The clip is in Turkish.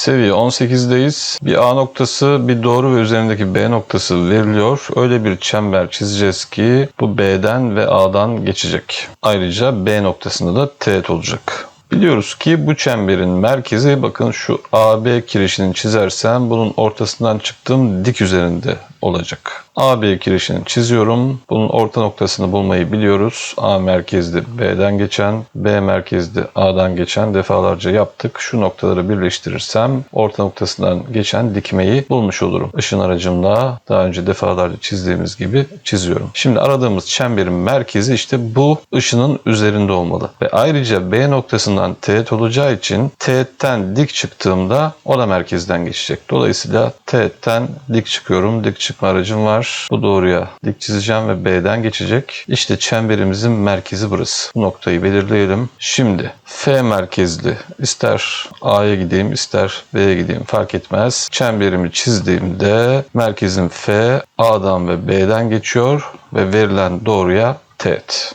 Seviye 18'deyiz. Bir A noktası, bir doğru ve üzerindeki B noktası veriliyor. Öyle bir çember çizeceğiz ki bu B'den ve A'dan geçecek. Ayrıca B noktasında da teğet olacak. Biliyoruz ki bu çemberin merkezi bakın şu AB kirişini çizersem bunun ortasından çıktığım dik üzerinde olacak. AB kirişini çiziyorum. Bunun orta noktasını bulmayı biliyoruz. A merkezli B'den geçen, B merkezli A'dan geçen defalarca yaptık. Şu noktaları birleştirirsem orta noktasından geçen dikmeyi bulmuş olurum. Işın aracımla daha önce defalarca çizdiğimiz gibi çiziyorum. Şimdi aradığımız çemberin merkezi işte bu ışının üzerinde olmalı. Ve ayrıca B noktasından teğet olacağı için teğetten dik çıktığımda o da merkezden geçecek. Dolayısıyla teğetten dik çıkıyorum. Dik çıkma aracım var. Bu doğruya dik çizeceğim ve B'den geçecek. İşte çemberimizin merkezi burası. Bu noktayı belirleyelim. Şimdi F merkezli ister A'ya gideyim ister B'ye gideyim fark etmez. Çemberimi çizdiğimde merkezim F A'dan ve B'den geçiyor ve verilen doğruya teğet.